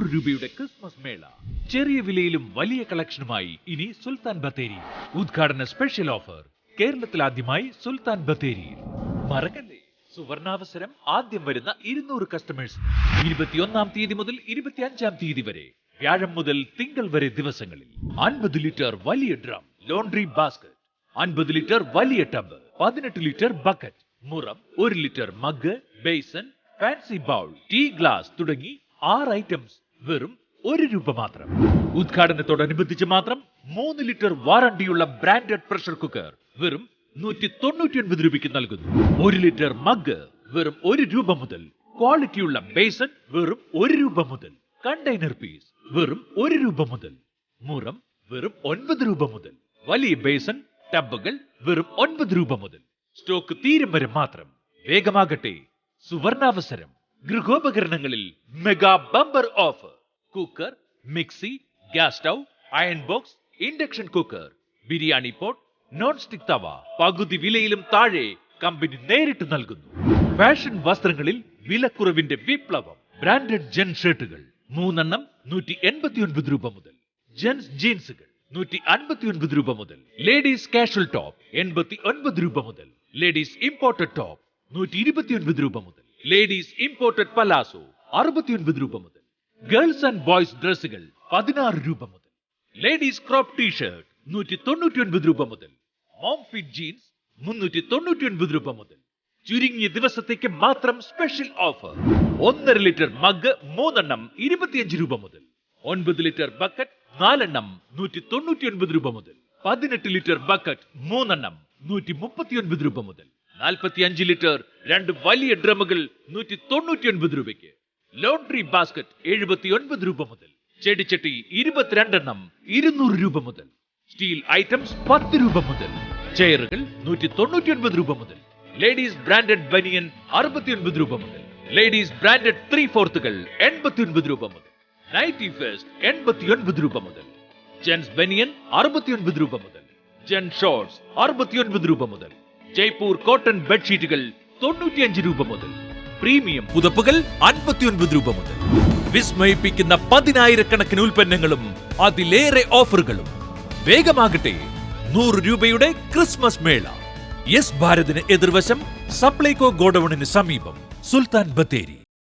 നൂറ് രൂപയുടെ ക്രിസ്മസ് മേള. ചെറിയ വിലയിലും വലിയ കളക്ഷനുമായി ഇനി സുൽത്താൻ ബത്തേരി. ഉദ്ഘാടന സ്പെഷ്യൽ ഓഫർ കേരളത്തിൽ ആദ്യമായി സുൽത്താൻ ബത്തേരി. മറക്കല്ലേ? സുവർണാവസരം ആദ്യം വരുന്ന ഇരുന്നൂറ് കസ്റ്റമേഴ്സ് ഇരുപത്തിയൊന്നാം തീയതി മുതൽ ഇരുപത്തിയഞ്ചാം തീയതി വരെ. വ്യാഴം മുതൽ തിങ്കൾ വരെ ദിവസങ്ങളിൽ. അൻപത് ലിറ്റർ വലിയ ഡ്രം ലോണ്ടറി ബാസ്കറ്റ്. അൻപത് ലിറ്റർ വലിയ ടബ് പതിനെട്ട് ലിറ്റർ ബക്കറ്റ്. മുറം ഒരു litre mug basin fancy bowl tea glass തുടങ്ങി ആറ് ഐറ്റംസ് വെറും ഒരു രൂപ മാത്രം. ഉദ്ഘാടനത്തോടനുബന്ധിച്ച് മാത്രം മൂന്ന് ലിറ്റർ വാറണ്ടിയുള്ള ബ്രാൻഡഡ് പ്രഷർ കുക്കർ വെറും നൂറ്റി തൊണ്ണൂറ്റി ഒൻപത് രൂപയ്ക്ക് നൽകുന്നു. ഒരു ലിറ്റർ മഗ് വെറും ഒരു രൂപ മുതൽ. ക്വാളിറ്റിയുള്ള ബേസൺ വെറും ഒരു രൂപ മുതൽ. കണ്ടെയ്നർ പീസ് വെറും ഒരു രൂപ മുതൽ. മുറം വെറും ഒൻപത് രൂപ മുതൽ. വലിയ ബേസൺ ടബുകൾ വെറും ഒൻപത് രൂപ മുതൽ. സ്റ്റോക്ക് തീരും വരെ മാത്രം. വേഗമാകട്ടെ. സുവർണാവസരം. ഗൃഹോപകരണങ്ങളിൽ mega bumper offer. Cooker mixie gas stove iron box induction cooker biryani pot non stick തവ. പകുതി വിലയിലും താഴെ കമ്പനി നേരിട്ട് നൽകുന്നു. ഫാഷൻ വസ്ത്രങ്ങളിൽ വിലക്കുറവിന്റെ വിപ്ലവം. ബ്രാൻഡഡ് ജെൻ ഷർട്ടുകൾ മൂന്നെണ്ണം നൂറ്റി എൺപത്തിയൊൻപത് രൂപ മുതൽ. ജെൻസ് ജീൻസുകൾ നൂറ്റി അൻപത്തിയൊൻപത് രൂപ മുതൽ. ലേഡീസ് കാഷ്വൽ ടോപ്പ് എൺപത്തി ഒൻപത് രൂപ മുതൽ. ലേഡീസ് ഇമ്പോർട്ടഡ് ടോപ്പ് നൂറ്റി ഇരുപത്തിയൊൻപത് രൂപ മുതൽ. ലേഡീസ് ഇമ്പോർട്ടഡ് പലാസോ അറുപത്തിയൊൻപത് രൂപ മുതൽ. ഗേൾസ് ആൻഡ് ബോയ്സ് ഡ്രസ്സുകൾ പതിനാറ് രൂപ മുതൽ. ലേഡീസ് ക്രോപ്പ് ടീഷർട്ട് നൂറ്റി തൊണ്ണൂറ്റി ഒൻപത് രൂപ മുതൽ. മോം ഫിറ്റ് ജീൻസ് മുന്നൂറ്റി തൊണ്ണൂറ്റി ഒൻപത് രൂപ മുതൽ. ചുരുങ്ങിയ ദിവസത്തേക്ക് മാത്രം സ്പെഷ്യൽ ഓഫർ. ഒന്നര ലിറ്റർ മഗ് മൂന്നെണ്ണം ഇരുപത്തിയഞ്ച് രൂപ മുതൽ. ഒൻപത് ലിറ്റർ ബക്കറ്റ് നാലെണ്ണം നൂറ്റി തൊണ്ണൂറ്റി ഒൻപത് രൂപ മുതൽ. പതിനെട്ട് ലിറ്റർ ബക്കറ്റ് മൂന്നെണ്ണം നൂറ്റി മുപ്പത്തി ഒൻപത് രൂപ മുതൽ. നാൽപ്പത്തി അഞ്ച് ലിറ്റർ രണ്ട് വലിയ ഡ്രമ്മുകൾ നൂറ്റി തൊണ്ണൂറ്റി ഒൻപത് രൂപയ്ക്ക്. ലോണ്ടറി ബാസ്ക്കറ്റ് എഴുപത്തി ഒൻപത് രൂപ മുതൽ ചെടിച്ചട്ടി ഇരുപത്തിരണ്ടെണ്ണം ഇരുന്നൂറ് രൂപ മുതൽ സ്റ്റീൽ ഐറ്റംസ് പത്ത് രൂപ മുതൽ ചെയറുകൾ നൂറ്റി തൊണ്ണൂറ്റിയൊൻപത് രൂപ മുതൽ ലേഡീസ് ബ്രാൻഡഡ് ബനിയൻ അറുപത്തിയൊൻപത് രൂപ മുതൽ ലേഡീസ് ബ്രാൻഡഡ് ത്രീ ഫോർത്തുകൾ എൺപത്തി ഒൻപത് രൂപ മുതൽ നൈറ്റി ഫെസ്റ്റ് എൺപത്തിയൊൻപത് രൂപ മുതൽ ജെൻസ് ബനിയൻ അറുപത്തിയൊൻപത് രൂപ മുതൽ ജെൻ ഷോർട്സ് അറുപത്തിയൊൻപത് രൂപ മുതൽ ജയ്പൂർ കോട്ടൺ ബെഡ്ഷീറ്റുകൾ തൊണ്ണൂറ്റിയഞ്ച് രൂപ മുതൽ പ്രീമിയം പുതപ്പുകൾ അൻപത്തിയൊൻപത് രൂപ മുതൽ വിസ്മയിപ്പിക്കുന്ന പതിനായിരക്കണക്കിന് ഉൽപ്പന്നങ്ങളും അതിലേറെ ഓഫറുകളും. വേഗമാകട്ടെ നൂറ് രൂപയുടെ ക്രിസ്മസ് മേള. യെസ് ഭാരതിന് എതിർവശം സപ്ലൈകോ ഗോഡൌണിന് സമീപം സുൽത്താൻ ബത്തേരി.